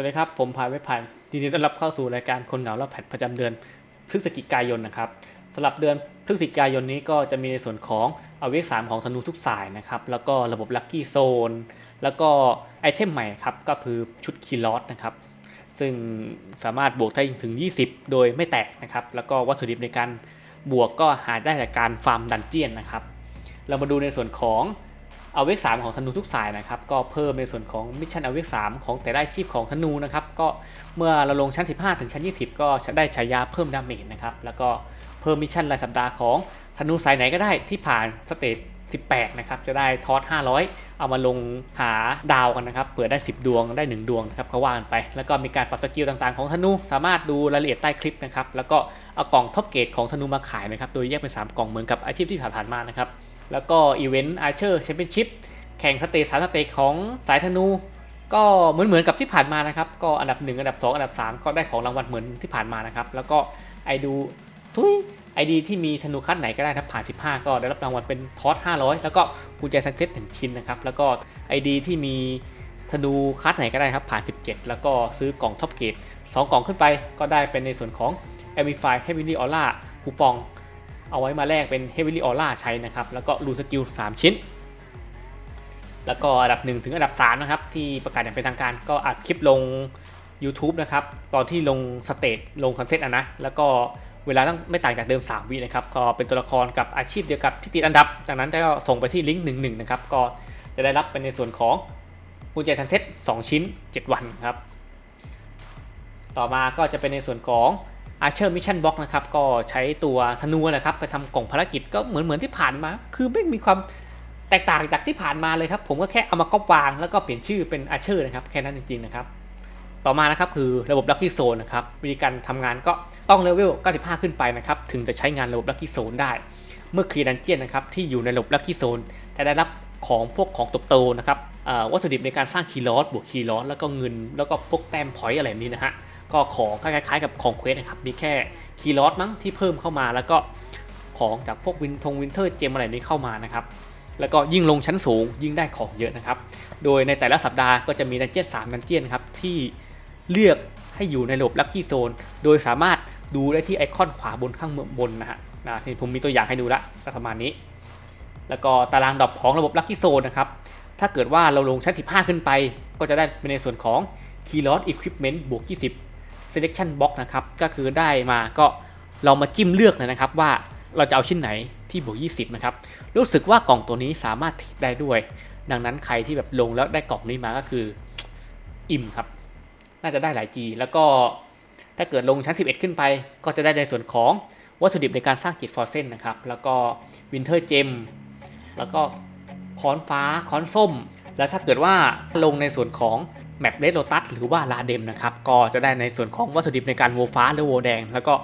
วัสดีครับ ผมพายไว้พันยินดีต้อนรับเข้าสู่รายการคนเหงาและแพทประจำเดือนพฤศจิกายนนะครับสำหรับเดือนพฤศจิกายนนี้ก็จะมีในส่วนของอาเวกสามของธนูทุกสายนะครับ แล้วก็ระบบลัคกี้โซน แล้วก็ไอเทมใหม่ครับ ก็คือชุดคีลอสนะครับ ซึ่งสามารถบวกได้ถึง 20 โดยไม่แตกนะครับ แล้วก็วัตถุดิบในการบวกก็หาได้จากการฟาร์มดันเจียนนะครับ เรามาดูในส่วนของ เอาเวกสามของธนูทุกสายนะครับ ก็เพิ่มในส่วนของมิชชั่นเอาเวกสามของแต่ได้ชีพของธนูนะครับ ก็เมื่อเราลงชั้น 15 ถึงชั้น 20 ก็จะได้ฉายาเพิ่มดาเมจนะครับ แล้วก็เพิ่มมิชชั่นรายสัปดาห์ของธนูสายไหนก็ได้ที่ผ่านสเตจ18 นะครับ จะได้ทอส500 เอามาลงหาดาวกันนะครับ เปิดได้ 10 ดวงได้ 1 ดวงนะครับเขาว่ากันไป แล้วก็มีการปรับสกิลต่างๆของธนู สามารถดูรายละเอียดใต้คลิปนะครับ แล้วก็ เอากล่องท็อปเกรดของธนูมาขายนะครับ โดยแยกเป็น 3 กล่องเหมือนกับอาชีพที่ผ่านๆมานะครับ แล้วก็อีเวนต์อาร์เชอร์แชมเปี้ยนชิพแข่งสเตจสามสเตจของสายธนู ก็เหมือนเหมือนกับที่ผ่านมานะครับ ก็อันดับ 1 อันดับ 2 อันดับ 3 ก็ได้ของรางวัลเหมือนที่ผ่านมานะครับ แล้วก็ไอดูทุยไอดีที่มีธนูคัดไหนก็ได้ถ้าผ่าน 15 ก็ได้รับรางวัลเป็นทอส500 แล้วก็กุญแจซันเซ็ตหนึ่งชิ้นนะครับ แล้วก็ไอดีที่มีธนูคัดไหนก็ได้ครับผ่าน 17 แล้วก็ซื้อกล่องท็อปเกรด2กล่องขึ้นไปก็ได้เป็นในส่วนของ a m i f y Heavily Aura คูปอง เอาไว้มาแลกเป็น Heavily Aura ใช้นะครับ แล้วก็รูนสกิล 3 ชิ้น แล้วก็อันดับ 1 ถึงอันดับ 3 นะครับ ที่ประกาศอย่างเป็นทางการก็อัดคลิปลง YouTube นะครับ ตอนที่ลงสเตจลงคอนเทนต์อะนะ แล้วก็เวลาต้องไม่ต่างจากเดิม 3 วินะครับ ก็เป็นตัวละครกับอาชีพเดียวกับที่ติดอันดับ จากนั้นก็ส่งไปที่ลิงก์หนึ่งหนึ่งนะครับ ก็จะได้รับเป็นในส่วนของกุญแจทันเซ็ต2ชิ้น 7 วันครับ ต่อมาก็จะเป็นในส่วนของ Archer Mission Box นะครับก็ใช้ตัวธนูแหละครับไปทำกล่องภารกิจก็เหมือนเหมือนที่ผ่านมา คือไม่มีความแตกต่างจากที่ผ่านมาเลยครับ ผมก็แค่เอามาก๊อปวางแล้วก็เปลี่ยนชื่อเป็น Archer นะครับแค่นั้นจริงๆนะครับต่อมานะครับคือระบบ Lucky Zone นะครับวิธีการทำงานก็ต้องเลเวล 95 ขึ้นไปนะครับถึงจะใช้งานระบบ Lucky Zone ได้ เมื่อเคลียร์ดันเจียนนะครับที่อยู่ในระบบ Lucky Zone จะได้รับของพวกของตบโตนะครับวัตถุดิบในการสร้างคีย์ลอสบวกคีย์ลอสแล้วก็เงิน แล้วก็พวกแต้มพอยต์อะไรนี้นะฮะ ก็ของคล้ายๆกับของเควสนะครับมีแค่คีย์ลอสมั้งที่เพิ่มเข้ามา แล้วก็ของจากพวกวินทงวินเทอร์เจมอะไรนี้เข้ามานะครับแล้วก็ยิ่งลงชั้นสูงยิ่งได้ของเยอะนะครับ โดยในแต่ละสัปดาห์ก็จะมีดันเจียน3ดันเจียนครับที่เลือกให้อยู่ในระบบลัคกี้โซน โดยสามารถดูได้ที่ไอคอนขวาบนข้างบนนะฮะนะที่ผมมีตัวอย่างให้ดูละประมาณนี้ แล้วก็ตารางดรอปของระบบลัคกี้โซนนะครับ ถ้าเกิดว่าเราลงชั้น 15 ขึ้นไป ก็จะได้เป็นในส่วนของ Key Loss Equipment บวก 20 Selection Box นะครับ ก็คือได้มาก็เรามาจิ้มเลือกเลยนะครับว่าเราจะเอาชิ้นไหนที่บวก 20 นะครับ รู้สึกว่ากล่องตัวนี้สามารถทิดได้ด้วย ดังนั้นใครที่แบบลงแล้วได้กล่องนี้มาก็คืออิ่มครับ น่าจะได้หลาย G แล้วก็ถ้าเกิดลงชั้น 11 ขึ้นไป ก็จะได้ในส่วนของวัตถุดิบในการสร้างจิตฟอร์เซนนะครับ แล้วก็วินเทอร์เจมแล้วก็ค้อนฟ้าค้อนส้ม แล้วถ้าเกิดว่าลงในส่วนของ แมปเลดโ o ตัสหรือว่าลาเดมนะครับ ก็จะได้ในส่วนของวัตถุดิบในการโวฟ้าหรือโวแดง แล้วก็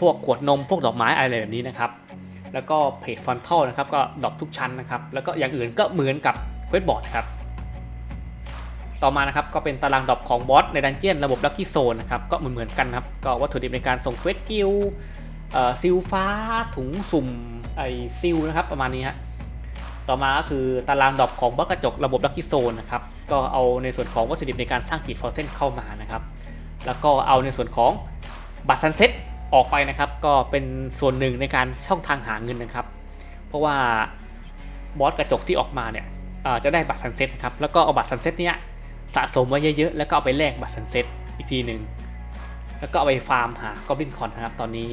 พวกขวดนมพวกดอกไม้อะไรแบบนี้นะครับ แล้วก็เพจฟอนทัลนะครับก็ดรอปทุกชั้นนะครับ แล้วก็อย่างอื่นก็เหมือนกับเควสบอร์ดครับ ต่อมานะครับก็เป็นตารางดรอปของบอสในดันเจียนระบบลัคกี้โซนนะครับก็เหมือนเหมือนกันครับ ก็วัตถุดิบในการส่งเควสกิลซิลฟ้าถุงสุ่มไอซิลนะครับประมาณนี้ฮะ ต่อมาก็คือตารางดรอปของบล็อกกระจกระบบลัคกี้โซนนะครับ ก็เอาในส่วนของวัตถุดิบในการสร้างกีดฟอร์เซนเข้ามานะครับ แล้วก็เอาในส่วนของบัตรซันเซ็ตออกไปนะครับ ก็เป็นส่วนหนึ่งในการช่องทางหาเงินนะครับ เพราะว่าบอสกระจกที่ออกมาเนี่ยจะได้บัตรซันเซ็ตนะครับ แล้วก็เอาบัตรซันเซ็ตเนี้ยสะสมไว้เยอะๆ แล้วก็เอาไปแลกบัตรซันเซ็ตอีกทีหนึ่ง แล้วก็เอาไปฟาร์มหากอบลินคอนนะครับ ตอนนี้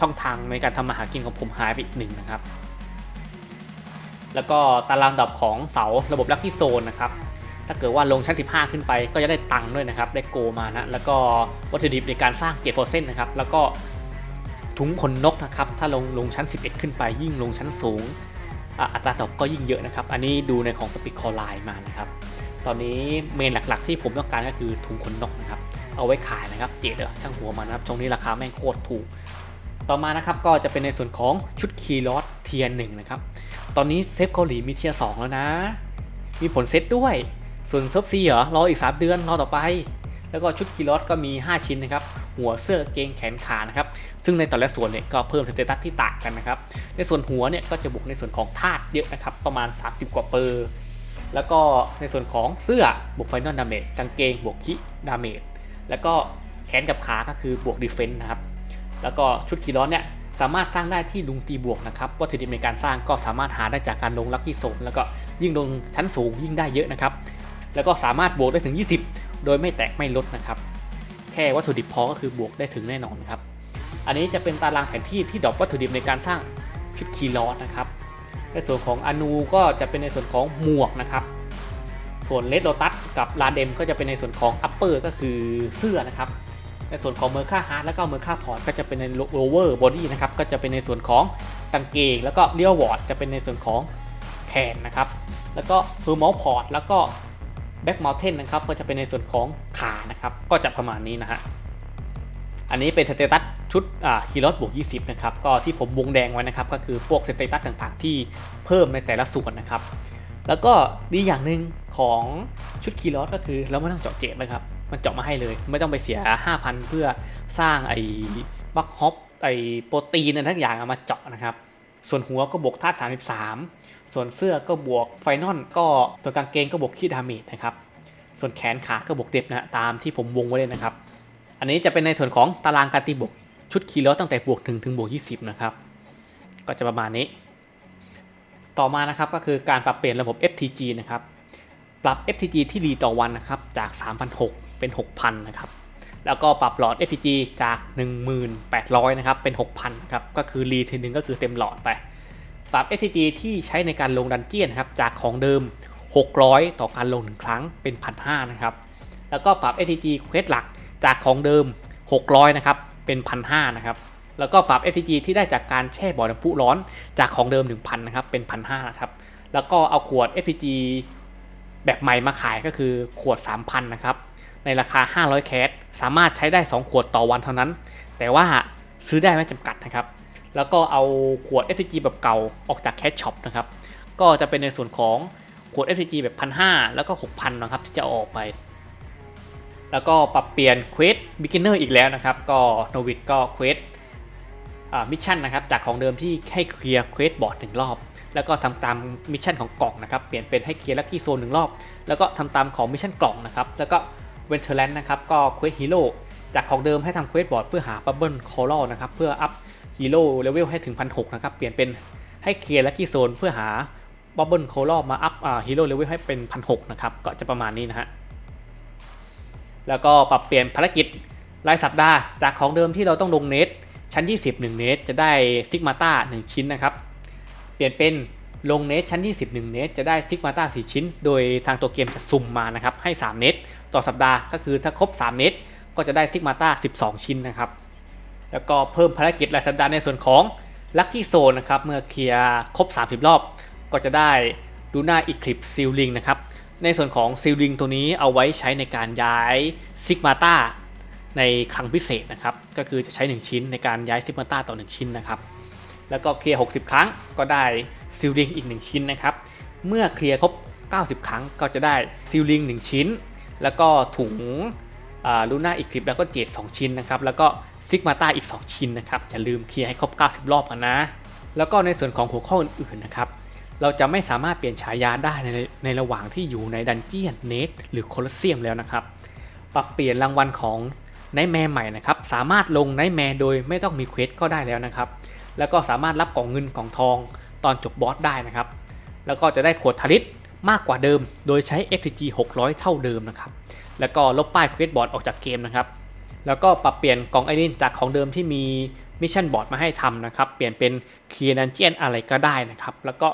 ช่องทางในการทำมาหากินของผมหายไปอีกหนึ่งนะครับ แล้วก็ตารางดับของเสาระบบลัคกี้โซนนะครับ ถ้าเกิดว่าลงชั้น 15 ขึ้นไปก็จะได้ตังค์ด้วยนะครับ ได้โกมานะ แล้วก็วัตถุดิบในการสร้างเกียร์โฟเซนนะครับ แล้วก็ถุงขนนกนะครับ ถ้าลงลงชั้น 11 ขึ้นไป ยิ่งลงชั้นสูง อัตราดอกก็ยิ่งเยอะนะครับ อันนี้ดูในของสปิคอไลน์มานะครับ ตอนนี้เมนหลักๆ ที่ผมต้องการก็คือถุงขนนกนะครับ เอาไว้ขายนะครับ เจ๊เด้อช่างหัวมันนะครับ ช่วงนี้ราคาแม่งโคตรถูก ต่อมานะครับก็จะเป็นในส่วนของชุดคีย์ลอสเทียร์หนึ่งนะครับ ตอนนี้เซฟเกาหลีมีเทียร์สองแล้วนะ มีผลเซตด้วย ส่วนเซิร์ฟซีเหรอรออีก 3 เดือนรอต่อไป แล้วก็ชุดคีย์ลอสก็มี 5 ชิ้นนะครับ หัวเสื้อเกงแขนขานะครับ ซึ่งในแต่ละส่วนเนี่ยก็เพิ่มสเตตัสที่ต่างกันนะครับ ในส่วนหัวเนี่ยก็จะบุกในส่วนของธาตุเยอะนะครับ ประมาณ 30 กว่าเปอร์ แล้วก็ในส่วนของเสื้อบวกไฟนอลดาเมจกางเกงบวกคิดาเมจแล้วก็แขนกับขาก็คือบวกดีเฟนต์นะครับ แล้วก็ชุดคีรอนเนี่ยสามารถสร้างได้ที่ลุงตีบวกนะครับวัตถุดิบในการสร้างก็สามารถหาได้จากการลงลัคกี้โซนแล้วก็ยิ่งลงชั้นสูงยิ่งได้เยอะนะครับ แล้วก็สามารถบวกได้ถึง 20 โดยไม่แตกไม่ลดนะครับแค่วัตถุดิบพอก็คือบวกได้ถึงแน่นอนครับอันนี้จะเป็นตารางแผนที่ที่ดรอปวัตถุดิบในการสร้างชุดคีร้อนนะครับในส่วนของอนูก็จะเป็นในส่วนของหมวกนะครับ ส่วนเลดโ o ตัสกับลาเดมก็จะเป็นในส่วนของอัปเปอร์ก็คือเสื้อนะครับ ในส่วนของเมอร์ค่าฮาร์ดแล้วก็เมอร์ค่าพอร์ตก็จะเป็นในโลเวอร์บอดี้นะครับก็จะเป็นในส่วนของกางเกงแล้วก็เลี้ยววอร์ดจะเป็นในส่วนของแขนนะครับ แล้วก็เฮอร์มอลพอร์ตแล้วก็ แบ็กม u ลเทนนะครับก็จะเป็นในส่วนของขานะครับก็จะประมาณนี้นะฮะอันนี้เป็นสเตตัสชุดฮีโร่บวก 20 นะครับ ก็ที่ผมวงแดงไว้นะครับ ก็คือพวกสเตตัสต่างๆ ที่เพิ่มในแต่ละส่วนนะครับ แล้วก็ดีอย่างหนึ่งของชุดคีรอสก็คือเราไม่ต้องเจาะเจดนะครับ มันเจาะมาให้เลย ไม่ต้องไปเสีย 5,000 เพื่อสร้างไอ้บัคฮอปไอ้โปรตีนอะไรทั้งอย่างเอามาเจาะนะครับ ส่วนหัวก็บวกธาตุ 33 ส่วนเสื้อก็บวกไฟนอลก็ส่วนกางเกงก็บวกขี้ดาเมจนะครับ ส่วนแขนขาก็บวกเด็บนะฮะตามที่ผมวงไว้เลยนะครับ อันนี้จะเป็นในส่วนของตารางการตีบวกชุดคีรอตั้งแต่บวกถึงถึงบวก 20 นะครับ ก็จะประมาณนี้ ต่อมานะครับก็คือการปรับเปลี่ยนระบบ FTG นะครับ ปรับ FTG ที่ดีต่อวันนะครับจาก 3,600 เป็น 6,000 นะครับ แล้วก็ปรับหลอด FTG จาก 1,800 นะครับเป็น 6,000 นะครับ ก็คือรีทีนึงก็คือเต็มหลอดไป ปรับ FTG ที่ใช้ในการลงดันเจียนครับจากของเดิม 600 ต่อการลง1ครั้งเป็น 1,500นะครับแล้วก็ปรับ FTG เควสหลักจากของเดิม 600นะครับเป็น1,500นะครับแล้วก็ปรับ FTG ที่ได้จากการแช่บ่อน้ำพุร้อนจากของเดิม 1,000นะครับเป็น 1,500นะครับแล้วก็เอาขวด FTG แบบใหม่มาขายก็คือขวด 3,000นะครับในราคา 500 แคสสามารถใช้ได้ 2 ขวดต่อวันเท่านั้น แต่ว่าซื้อได้ไม่จำกัดนะครับ แล้วก็เอาขวด FTG แบบเก่าออกจากแคสช็อปนะครับ ก็จะเป็นในส่วนของขวด FTG แบบ1,500แล้วก็6,000นะครับที่จะออกไป แล้วก็ปรับเปลี่ยนเควส beginner อีกแล้วนะครับ ก็โนวิดก็เควสมิชชั่นนะครับ จากของเดิมที่ให้เคลียร์เควสบอร์ดหนึ่งรอบ แล้วก็ทำตามมิชชั่นของกล่องนะครับ เปลี่ยนเป็นให้เคลียร์ลัคกี้โซนหนึ่งรอบ แล้วก็ทำตามของมิชชั่นกล่องนะครับ แล้วก็เวนเทอร์แลนด์นะครับ ก็เควสฮีโร่จากของเดิมให้ทำเควสบอร์ดเพื่อหาบับเบิลคอร์ลนะครับ เพื่ออัพ ฮีโร่เลเวลให้ถึงพันหนะครับ เปลี่ยนเป็นให้เคลียร์ลัคกี้โซนเพื่อหาบับเบิลโคอร์ลมาอัพฮีโร่เลเวลให้เป็นพันหนะครับ ก็จะประมาณนี้นะฮะ แล้วก็ปรับเปลี่ยนภารกิจรายสัปดาห์จากของเดิมที่เราต้องลงเนตชั้น 20 1 เนตจะได้ซิกมาต้า1ชิ้นนะครับ เปลี่ยนเป็นลงเนตชั้น 20 1 เนตจะได้ซิกมาต้า4ชิ้น โดยทางตัวเกมจะสุ่มมานะครับให้ 3 เนตต่อสัปดาห์ก็คือถ้าครบ 3 เนตก็จะได้ซิกมาต้า12 ชิ้นนะครับ แล้วก็เพิ่มภารกิจรายสัปดาห์ในส่วนของลัคกี้โซนนะครับเมื่อเคลียร์ครบ 30 รอบ ก็จะได้ดูหน้าอีคลิปซิลลิงนะครับในส่วนของซิลลิงตัวนี้เอาไว้ใช้ในการย้ายซิกมาต้าในครั้งพิเศษนะครับ ก็คือจะใช้ 1 ชิ้นในการย้ายซิกมาต้าต่อ 1 ชิ้นนะครับ แล้วก็เคลียร์ 60 ครั้งก็ได้ซิลลิงอีก 1 ชิ้นนะครับ เมื่อเคลียร์ครบ 90 ครั้งก็จะได้ซิลลิง 1 ชิ้น แล้วก็ถุงลูน่าอีกคลิปแล้วก็เจด2ชิ้นนะครับ แล้วก็ ซิกมาต้าอีก 2 ชิ้นนะครับจะลืมเคลียร์ให้ครบ 90 รอบกันนะ แล้วก็ในส่วนของหัวข้ออื่นๆนะครับเราจะไม่สามารถเปลี่ยนฉายาได้ในในระหว่างที่อยู่ในดันเจียนเนทหรือโคลอสเซียมแล้วนะครับ ปรับเปลี่ยนรางวัลของไนแมร์ใหม่นะครับสามารถลงไนแมร์โดยไม่ต้องมีเควสก็ได้แล้วนะครับ แล้วก็สามารถรับกล่องเงินกล่องทองตอนจบบอสได้นะครับ แล้วก็จะได้ขวดทาริสมากกว่าเดิม โดยใช้ FTG 600 เท่าเดิมนะครับ แล้วก็ลบป้ายเควสบอร์ดออกจากเกมนะครับ แล้วก็ปรับเปลี่ยนกล่องไอรินจากของเดิมที่มีมิชชั่นบอร์ดมาให้ทำนะครับ เปลี่ยนเป็นเคียร์ดันเจียนอะไรก็ได้นะครับ แล้วก็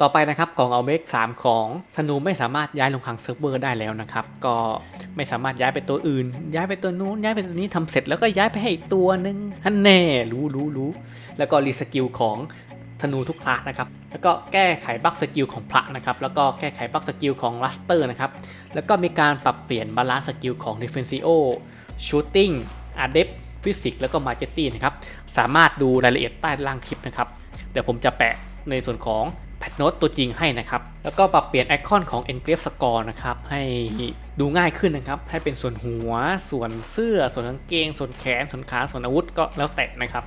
ต่อไปนะครับกล่องเอาเมก3ของธนูไม่สามารถย้ายลงคลังเซิร์ฟเวอร์ได้แล้วนะครับ ก็ไม่สามารถย้ายไปตัวอื่น ย้ายไปตัวนู้นย้ายไปตัวนี้ทำเสร็จแล้วก็ย้ายไปให้อีกตัวหนึ่งฮันแน่รู้รู้รู้แล้วก็รีสกิลของ ธนูทุกคลาสนะครับ แล้วก็แก้ไขบั๊กสกิลของพระนะครับ แล้วก็แก้ไขบั๊กสกิลของลัสเตอร์นะครับ แล้วก็มีการปรับเปลี่ยนบาลานซ์สกิลของ Defensio Shooting Adept Physics แล้วก็ Majesty นะครับ สามารถดูรายละเอียดใต้ล่างคลิปนะครับ เดี๋ยวผมจะแปะในส่วนของแพทโนตตัวจริงให้นะครับ แล้วก็ปรับเปลี่ยนไอคอนของ Engrave Score นะครับ ให้ดูง่ายขึ้นนะครับ ให้เป็นส่วนหัว ส่วนเสื้อ ส่วนกางเกง ส่วนแขน ส่วนขา ส่วนอาวุธก็แล้วแต่นะครับ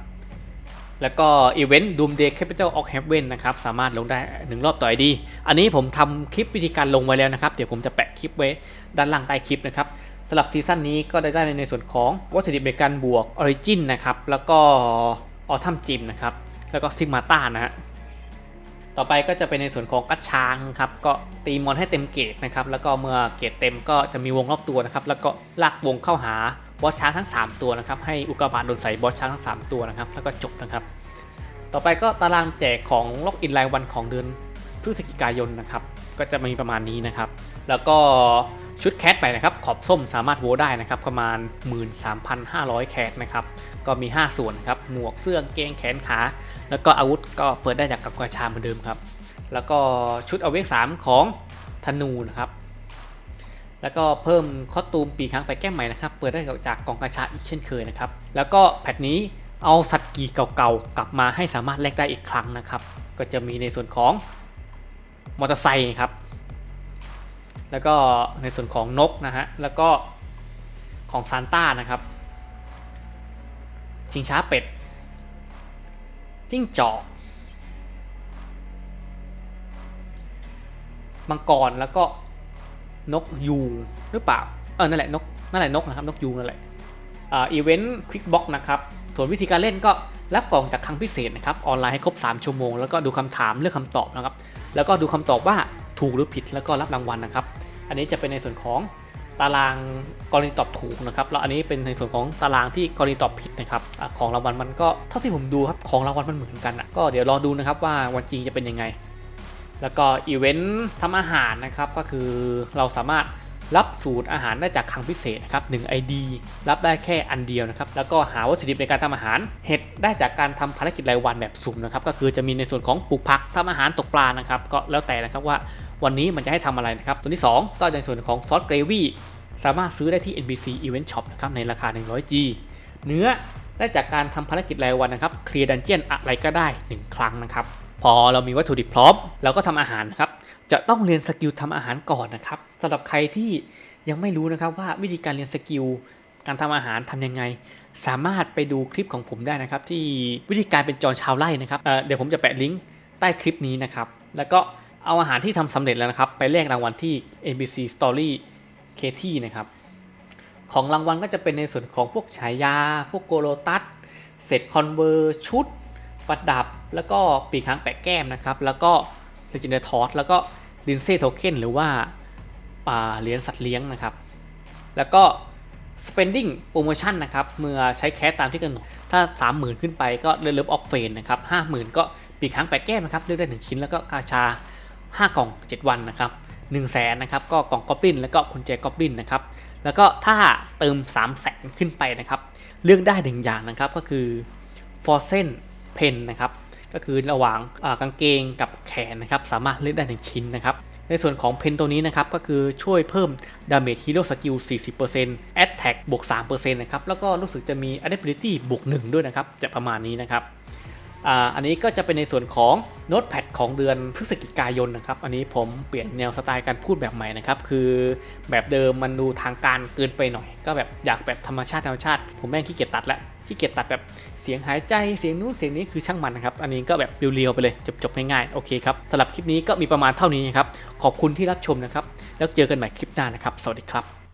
แล้วก็อีเวนต์ Doomsday Capital of Heaven นะครับ สามารถลงได้หนึ่งรอบต่อไอดี อันนี้ผมทำคลิปวิธีการลงไว้แล้วนะครับ เดี๋ยวผมจะแปะคลิปไว้ด้านล่างใต้คลิปนะครับสำหรับซีซั่นนี้ก็ได้ได้ในส่วนของวัตถุดิบในการบวก Origin นนะครับ แล้วก็ออทัมจิมนะครับ แล้วก็ซิกมาต้านะฮะต่อไปก็จะเป็นในส่วนของกัดช้างครับ ก็ตีมอนให้เต็มเกตนะครับ แล้วก็เมื่อเกตเต็มก็จะมีวงรอบตัวนะครับ แล้วก็ลากวงเข้าหา บอสช้างทั้ง 3 ตัวนะครับ ให้อุกกาบาตโดนใส่บอสช้างทั้ง 3 ตัวนะครับ แล้วก็จบนะครับ ต่อไปก็ตารางแจกของล็อกอินรายวันของเดือนพฤศจิกายนนะครับ ก็จะมีประมาณนี้นะครับ แล้วก็ชุดแคทไปนะครับ ขอบส้มสามารถโวได้นะครับ ประมาณ 13,500 แคทนะครับ ก็มี 5 ส่วนครับ หมวกเสื้อเกงแขนขา แล้วก็อาวุธก็เปิดได้จากกับกระชาเหมือนเดิมครับ แล้วก็ชุดเอาเวกสามของธนูนะครับ แล้วก็เพิ่มคอสตูมปีครั้งไปแก้มใหม่นะครับ เปิดได้จากกองกระชาอีกเช่นเคยนะครับ แล้วก็แพทนี้เอาสัตว์กีเก่าๆกลับมาให้สามารถแลกได้อีกครั้งนะครับ ก็จะมีในส่วนของมอเตอร์ไซค์ครับ แล้วก็ในส่วนของนกนะฮะ แล้วก็ของซานต้านะครับ ชิงช้าเป็ด จิ้งจอกมังกรแล้วก็ นกยูงหรือเปล่า เออนั่นแหละนกนั่นแหละนกนะครับนกยูงนั่นแหละอ่าอีเวนต์ควิกบ็อกนะครับส่วนวิธีการเล่นก็รับกล่องจากครั้งพิเศษนะครับออนไลน์ให้ครบ 3 ชั่วโมง แล้วก็ดูคำถามเลือกคำตอบนะครับ แล้วก็ดูคำตอบว่าถูกหรือผิดแล้วก็รับรางวัลนะครับ อันนี้จะเป็นในส่วนของตารางกรณีตอบถูกนะครับแล้วอันนี้เป็นในส่วนของตารางที่กรณีตอบผิดนะครับของรางวัลมันก็เท่าที่ผมดูครับของรางวัลมันเหมือนกันนะก็เดี๋ยวรอดูนะครับว่าวันจริงจะเป็นยังไง แล้วก็อีเวนต์ทำอาหารนะครับก็คือเราสามารถรับสูตรอาหารได้จากคลังพิเศษนะครับ1 ID รับได้แค่อันเดียวนะครับแล้วก็หาวัตถุดิบในการทำอาหาร เห็ดได้จากการทำภารกิจรายวันแบบสุ่มนะครับก็คือจะมีในส่วนของปลูกผักทำอาหารตกปลานะครับก็แล้วแต่นะครับว่าวันนี้มันจะให้ทำอะไรนะครับตัวที่ 2 ก็ในส่วนของซอสเกรวี่สามารถซื้อได้ที่ NBC Event Shop นะครับในราคา 100G เนื้อได้จากการทำภารกิจรายวันนะครับเคลียร์ดันเจียนอะไรก็ได้ 1 ครั้งนะครับ พอเรามีวัตถุดิบพร้อมเราก็ทำอาหารนะครับ จะต้องเรียนสกิลทำอาหารก่อนนะครับสำหรับใครที่ยังไม่รู้นะครับว่าวิธีการเรียนสกิลการทำอาหารทำยังไง สามารถไปดูคลิปของผมได้นะครับ ที่วิธีการเป็นจอนชาวไร่นะครับเเดี๋ยวผมจะแปะลิงก์ใต้คลิปนี้นะครับแล้วก็เอาอาหารที่ทำสำเร็จแล้วนะครับ ไปแลกรางวัลที่ NBC Story k t นะครับของรางวัลก็จะเป็นในส่วนของพวกฉายา พวกโกโลตัสเสร็จคอนเวอร์ชุดประดับ แล้วก็ปีกหางแปะแก้มนะครับ แล้วก็ Legendary t o s แล้วก็ l i n d s a y Token หรือว่าเหรียญสัตว์เลี้ยงนะครับ แล้วก็ spending promotion นะครับ เมื่อใช้แคสตามที่กำหนด ถ้า 30,000 ขึ้นไปก็เลือกเลิฟออฟเฟนนะครับ50,000 ก็ปีกหางแปะแก้มนะครับ เลือกได้ 1 ชิ้นแล้วก็กาชา 5 กล่อง 7 วันนะครับ1 0 0 0 0แสนนะครับ ก็กล่องกอบลินแล้วก็กุญแจกอบลินนะครับ แล้วก็ถ้าเติม 3 0 0แสนขึ้นไปนะครับ เลือกได้หนึ่งอย่างนะครับ ก็คือ f o r c e n Pen นะครับ ก็คือระหว่างกางเกงกับแขนนะครับสามารถเลือกได้หนึ่งชิ้นนะครับในส่วนของเพนตัวนี้นะครับก็คือช่วยเพิ่ม Damage Hero Skill 40% Attack บวก 3%นะครับแล้วก็รู้สึกจะมี Adaptability บวก 1 ด้วยนะครับ จะประมาณนี้นะครับอันนี้ก็จะเป็นในส่วนของโน้ตแพดของเดือนพฤศจิกายนนะครับ อันนี้ผมเปลี่ยนแนวสไตล์การพูดแบบใหม่นะครับ คือแบบเดิมมันดูทางการเกินไปหน่อย ก็แบบอยากแบบธรรมชาติธรรมชาติ ผมแม่งขี้เกียจตัดแล้วขี้เกียจตัดแบบ สียงหายใจเสียงนู้นเสียงนี้คือช่างมันนะครับ อันนี้ก็แบบเรียวๆไปเลยจบๆง่ายๆโอเคครับสำหรับคลิปนี้ก็มีประมาณเท่านี้นะครับขอบคุณที่รับชมนะครับแล้วเจอกันใหม่คลิปหน้านะครับ สวัสดีครับ